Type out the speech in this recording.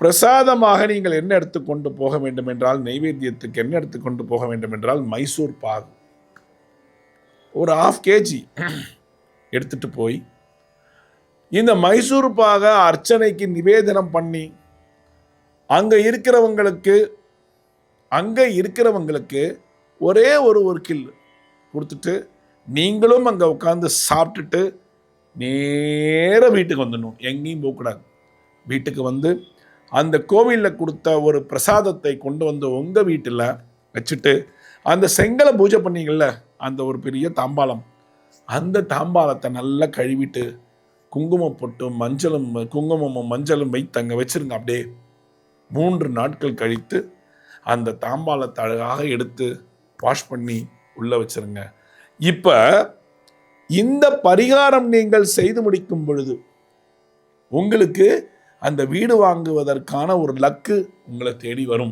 பிரசாதமாக நீங்கள் என்ன எடுத்துக்கொண்டு போக வேண்டும் என்றால் நைவேத்தியத்துக்கு என்ன எடுத்துக்கொண்டு போக வேண்டும் என்றால் மைசூர் பாக். ஒரு ஆஃப் கேஜி எடுத்துட்டு போய் இந்த மைசூர் பாகை அர்ச்சனைக்கு நிவேதனம் பண்ணி அங்கே இருக்கிறவங்களுக்கு அங்கே இருக்கிறவங்களுக்கு ஒரே ஒரு ஒரு கில் கொடுத்துட்டு நீங்களும் அங்கே உட்காந்து சாப்பிட்டுட்டு நேர வீட்டுக்கு வந்துடணும். எங்கேயும் போகக்கூடாது. வீட்டுக்கு வந்து அந்த கோவிலில் கொடுத்த ஒரு பிரசாதத்தை கொண்டு வந்து உங்கள் வீட்டில் வச்சுட்டு அந்த செங்கலை பூஜை பண்ணிங்கள்ல அந்த ஒரு பெரிய தாம்பாளம். அந்த தாம்பாளத்தை நல்லா கழுவிட்டு குங்குமம் போட்டு மஞ்சளும் குங்குமமும் மஞ்சளும் வைத்து அங்கே வச்சுருங்க அப்படியே. மூன்று நாட்கள் கழித்து அந்த தாம்பாளத்தை அழகாக எடுத்து வாஷ் பண்ணி உள்ளே வச்சிருங்க. இப்போ இந்த பரிகாரம் நீங்கள் செய்து முடிக்கும் பொழுது உங்களுக்கு அந்த வீடு வாங்குவதற்கான ஒரு லக்கு உங்களை தேடி வரும்.